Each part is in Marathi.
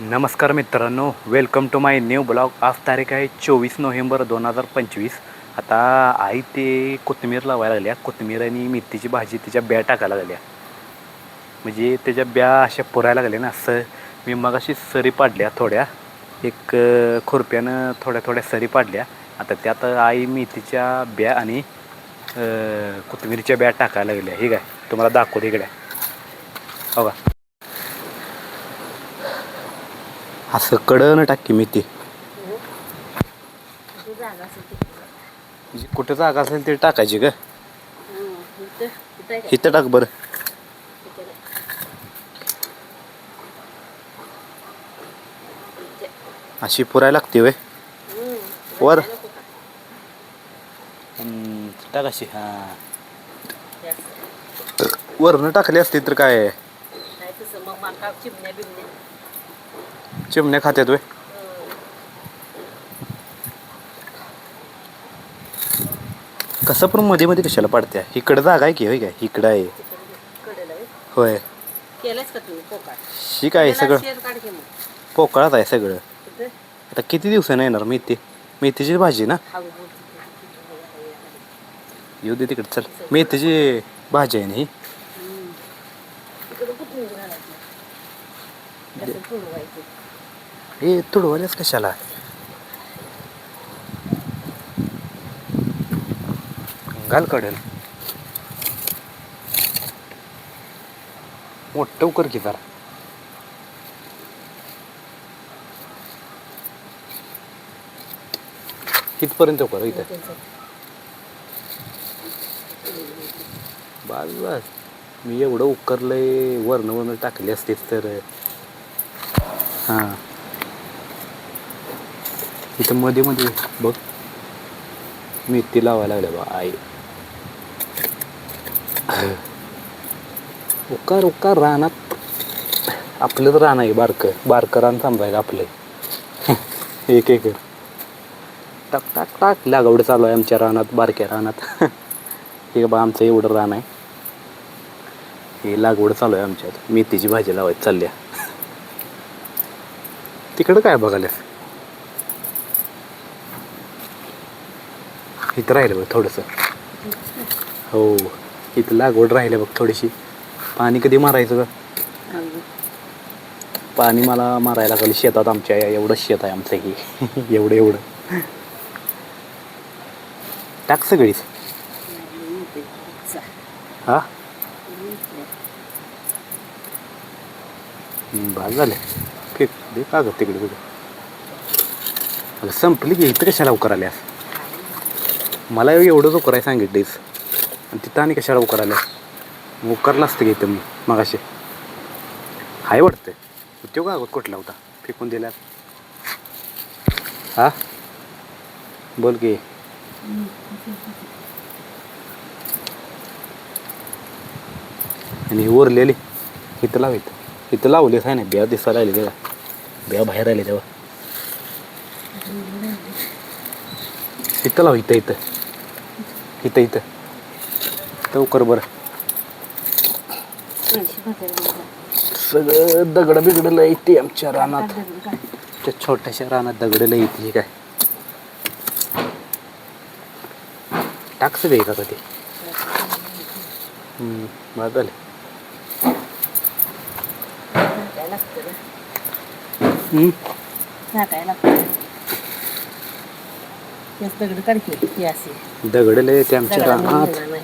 नमस्कार मित्रांनो welcome to my new blog आज तारीख आहे चोवीस नोव्हेंबर दोन हजार पंचवीस. आता आई ते कोथिंबीर लावायला लागल्या. कोथिंबीर आणि मेथीची भाजी त्याच्या ब्या टाकायला लागल्या. म्हणजे त्याच्या ब्या अशा पुरायला लागल्या ना असं मी मग अशी सरी पाडल्या थोड्या. एक खुरप्यानं थोड्या थोड्या सरी पाडल्या. आता त्यात आई मेथीच्या ब्या आणि कोथमिरीच्या कोथिंबीरच्या ब्या टाकायला लागल्या. हे काय? तुम्हाला दाखवते इकडे. हो का असं कडनं टाकी मेथी म्हणजे कुठं जागा असेल ते टाकायची ग. इथं टाक बरं. अशी पुरायला लागते वे वर. हम्म, टाक अशी हां. वरनं टाकली असते तर काय? चिमण्या खात्यात वे कसं पण मध्ये मध्ये कशाला पाडत्या? इकडं जागा आहे की होय काय? इकडं आहे. होय. शी काय आहे सगळं? पोकळाच आहे सगळं? आता किती दिवसानं येणार मेथी? मेथीची भाजी ना? तिकडे. येऊ दे तिकडे चल. मेथीची भाजी आहे ना ही? तुडवायचं हे तुडवाल्यास कशाला घाल कडेल. मोठं उकर की जरा. कितपर्यंत उकर इथं? बस बस. मी एवढं उकरलंय वर्ण वर्ण टाकले असतेच तर. हां. इथं मध्ये मध्ये बघ. मेथी लावायला लागले बा आई. उकार उकार रानात. आपलं तर रान आहे बारकं. बारकं रान थांबायचं आपलं एक एक. टाक टाक टाक. लागवड चालू आहे आमच्या रानात बारक्या रानात. हे बा आमचं एवढं रान आहे. हे लागवड चालू आहे आमच्यात. मेथीची भाजी लावायची चालल्या. तिकडं काय बघायला इथं राहिलं बघ थोडंसं. हो इथं लागवड राहिलं बघ थोडीशी. पाणी कधी मारायचं का पाणी मला मारायला लागलं शेतात आमच्या एवढं शेत आहे आमचं हे. एवढं एवढं. टाक सगळीच. हा? बाद झालं. फेक दे कागद तिकडे तुझं संपली की इथं कशाला उकर आल्यास मला एवढंच उकराय सांगितलीस आणि तिथं आणि कशाला उकर उकरला असतं की इथं मी मगाशी. हाय वाटतं तो कागद कुठला होता? फेकून दिल्यात हा? बोल की. आणि उरलेली. इथं लाव इथं. इथं लावलीस आहे ना. बिया दिसायला आली तेव्हा बिया बाहेर आली तेव्हा. इथं लाव इथं इथं. इथं इथं. लवकर बरं. सगळं दगड बिगडलं येते आमच्या रानात. त्या छोट्याशा रानात दगडलं येते काय? टाकस बे का कधी? बरं झालं. दगड काढते ही अशी दगडलं आमच्या रानात नाही.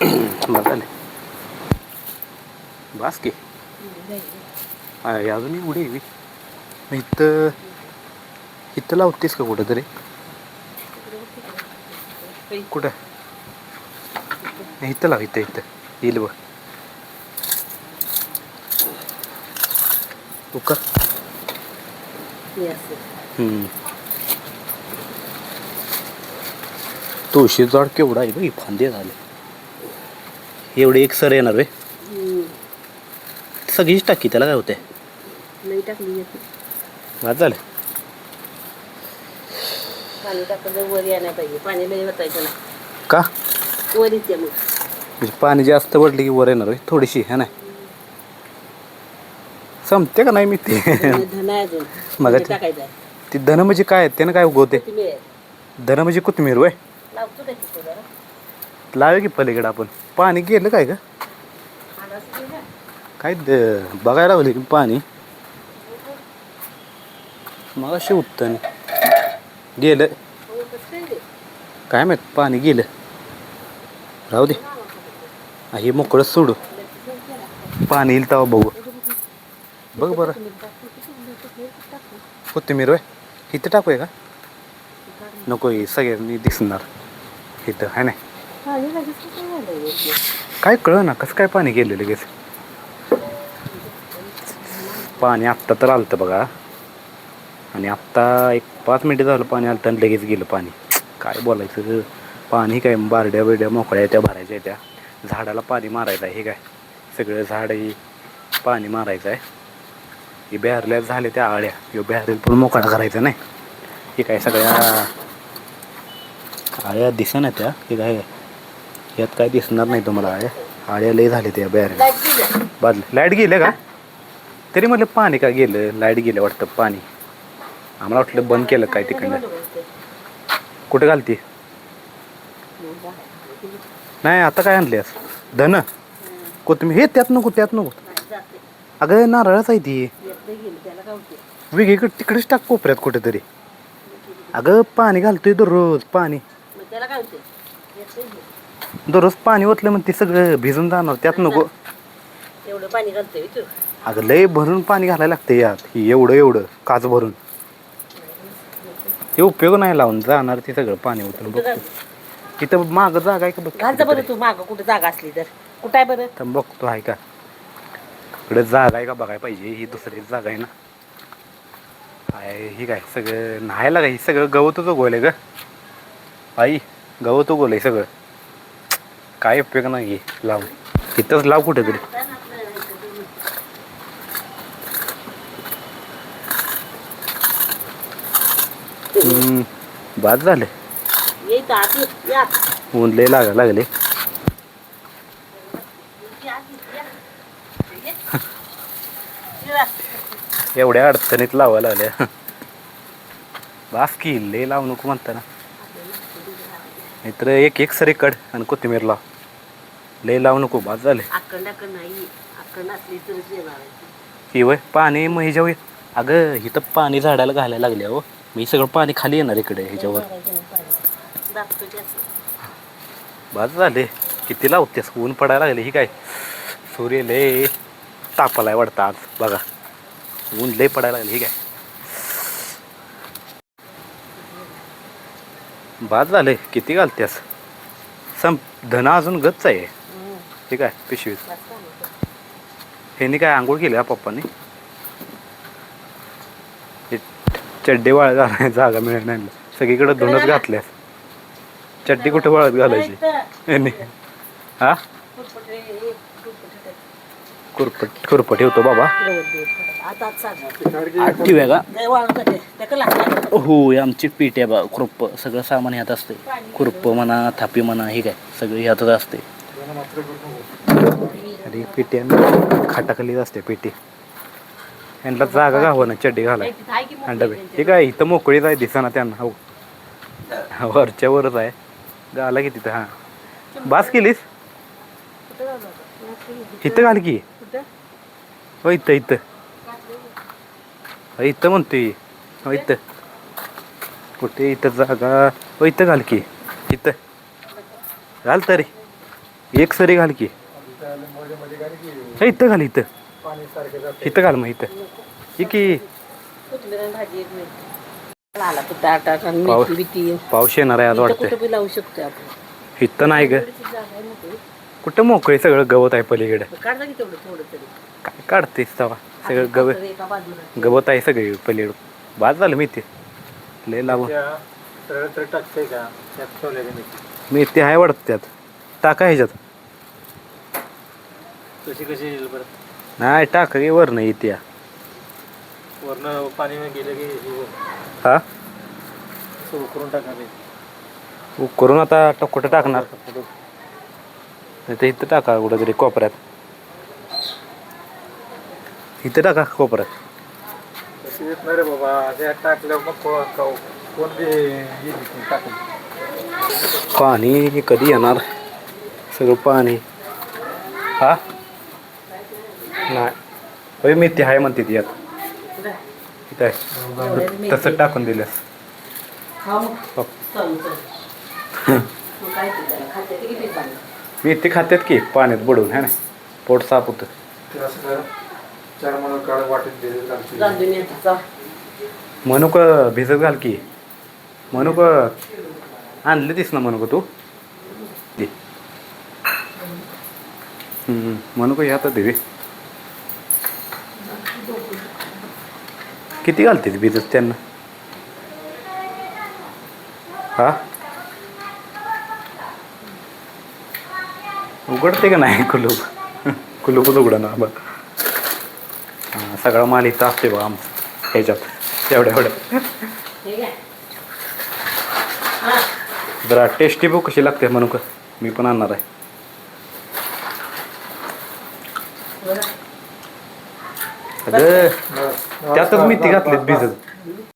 बास की. आहे, अजून एवढी आहे इथं इथं लावतेस का कुठं तरी कुठं? नाही, इथं लाव इथं इथं. येईल बघ. ही अशी. हम्म. तुळशी झाड केवढा आहे बाई फांदे झाले. एवढे एक सर येणार रे. सगळीच टाकी त्याला काय होते लई टाकली आहे ती. बाद झालं. पाणी टाकलं वर यायला पाहिजे. पाणी लई वतायचं ना का? वर येते मग. म्हणजे पाणी जास्त पडले की वर येणार थोडीशी है ना? संपते का नाही मी ते? धन आहे अजून. मगाची- ते टाकायचं आहे. ती धन म्हणजे काय त्यानं काय उगवते? धन म्हणजे कोथिंबीर वय लावतो काय तिथं जरा. लावे की पलीकडे आपण? पाणी गेलं काय का आणायचं ते ना. काय द- बघायला लागले की पाणी. मग अशी उत्तन गेलं. हो, कसं काय ते? काय माहीत पाणी गेलं. राहू दे. हा, हे मोकळं सोडू. पाणी येईल तेव्हा बघू. बघ बरं. कोथिंबीर वय इथं टाकूया का? नको हे सगळ्यांनी दिसणार. इथं आहे नाही पाणी लगेच कसं झालंय हे? काय कळ ना कसं काय पाणी गेलं लगेच? पाणी आत्ता तर आलतं बघा. आणि आत्ता एक पाच मिनिटं झालं पाणी आलं आणि लगेच गेलं पाणी. काय बोलायचं पाणी काय बारड्या बिरड्या मोकळ्या त्या भरायच्या त्या. झाडाला पाणी मारायचं आहे हे काय? सगळं झाड हे पाणी मारायचं आहे. हे बॅरल्या झाल्या त्या आळ्या. ह्यो बॅरेल पण मोकळा करायचा नाही. हे काय सगळ्या आळ्या दिसा त्या. की काय? यात काय दिसणार नाही तुम्हाला आळ्या आळ्या लय झाले त्या बॅर बाजले लाइट गेले का? तरी म्हटलं पाणी का गेलं? लाइट गेलं वाटतं पाणी. आम्हाला वाटलं बंद केलं काय तिकडनं. कुठं घालते? नाही आता काय आणलीस धन. कोथिंबीर. हे त्यात नको त्यात नको. अगं नारळच आहे ती. वेगळीकडे तिकडेच टाक कोपऱ्यात कुठेतरी. अगं पाणी घालतोय दररोज पाणी. त्याला काय होते? दररोज पाणी ओतलं मग ते सगळं भिजून जाणार त्यात नको. एवढं पाणी घालतोय तू. अगं लय भरून पाणी घालायला लागतं यात. ही एवढं एवढं काच भरून. ते उपयोग नाही लावून जाणार ते सगळं पाणी उतरून बघ इथं माग जागा आहे का बघ बरं तू मागं कुठं जागा असली तर. कुठं आहे बरं? तर बघतो आहे का? इकडे जागा आहे का बघायला पाहिजे? ही दुसरी जागा आहे ना. आहे ही काय सगळं न्हायला काय? ही सगळं गवतच उगवलंय ग. आई गवत उगवलंय सगळं. काय उपयोग नाही हे लावून इथंच लाव कुठेतरी. बाद झाले. ऊन लय लागा लागले. एवढ्या अडचणीत लावा लागल्या. बास की लय लावू नको म्हणताना. नाहीतर एक एक सरी कड आणि कोथिंबीर लाव लय लावू नको बास झाले. अक्कंड अक्कंड नाही अक्कंड असली तरच येणार आहे ती. ही वय पाणी मग ह्याच्यावर अगं इथं पाणी झाडाला घालायला लागले हो मी सगळं पाणी खाली येणार इकडे ह्याच्यावर. नाही पाणी. दाबतो. बास झाले. किती लावतेस? ऊन पडायला लागले ही काय? सूर्य लय तापालाय वाटतं आज. बघा. ऊन लय पडायला लागले ही काय? बाद झाले. किती घालतेस? संप धना अजून गच्च आहे. ठीक आहे पिशवीत. ह्यांनी काय आंघोळ केली हा पप्पांनी? हे चड्डी वाळत घालायला जागा मिळत नाही सगळीकडे धुणच घातल्यास चड्डी कुठे वाळत घालायची. यांनी हा फुटफुट रे, हे, फुटफुट रे. खुरपट खुरपट ठेवतो बाबा. आता वाळू का. हो आमची पीठ आहे बा खुरप सगळं सामान ह्यात असते खुरप म्हणा थापी म्हणा हे काय सगळं ह्यातच असते आणि पेटी खाटाखालीच असते पेटी यांना जागा गावं ना चड्डी घालाय आणि डबे. हे काय इथं मोकळीच आहे दिसाना त्यांना हो वरच्या वरच आहे गाला की तिथं हां बास केलीस? इथं घाल की? हो इथं इथं. इथं म्हणतोय. हो इथं. कुठे इथं जागा? हो इथं घाल की. इथं. घाल तरी. एक सरी घाल की. इथं घाल इथं. इथं घाल मग इथं. ही की. पाऊस येणार आहे आज आपण. इथं नाही ग. कुठं मोकळे सगळं गवत आहे पलीकडे. काय काढतेस तवा? सगळं गवत पातळ एका बाजूला. गवत आहे सगळे पलीकडं. बाद झालं मी ते लय लावून सरळ तर टाकते का? त्यात ठेवलेले मी मी ते आहे वाटत त्यात. टाका ह्याच्यात. कशी कशी येईल बरं? नाही टाका की वर नाही येते वरनं पाणी गेलं की हे होईल. हा? असं उकरून टाकावे करून आता टकोटं टाकणार. नाही तर इथं टाका कुठं तरी कोपऱ्यात. इथं टाका कोपऱ्यात. तशी येत नाही रे बाबा त्या टाकल्यावर मग को- को- कोण बी येईल इथे टाकून. पाणी कधी येणार? सगळं पाणी. हा? नाही. होय मेथी आहे म्हणते ती यात इथं आहे. तसं टाकून दिल्यास खाऊ. हो. चालू चालू. मग काय ते त्याला खाते ते किती पाणी? मेथी खात्यात की पाण्यात बुडवून है ना? पोट साफ होतं. ते असं करा. चार मला काळ वाटेत दिले चालते रांधून येतात जा. मनुक भिजत घाल की. मनुक आणले तीस ना मनुक तू. दे. हम्म, मनुक ह्या तर देवी किती घालते भिजत त्यांना? हा? उघडते का नाही? कुलूप. कुलूपच उघडं ना बघ सगळा माल इथं असते बघ आमचं ह्याच्यात. एवढ्या एवढ्या. जरा टेस्टी बुक कशी लागते म्हणू का? मी पण आणणार आहे. अगं त्यातच मेथी घातलीत भिजत.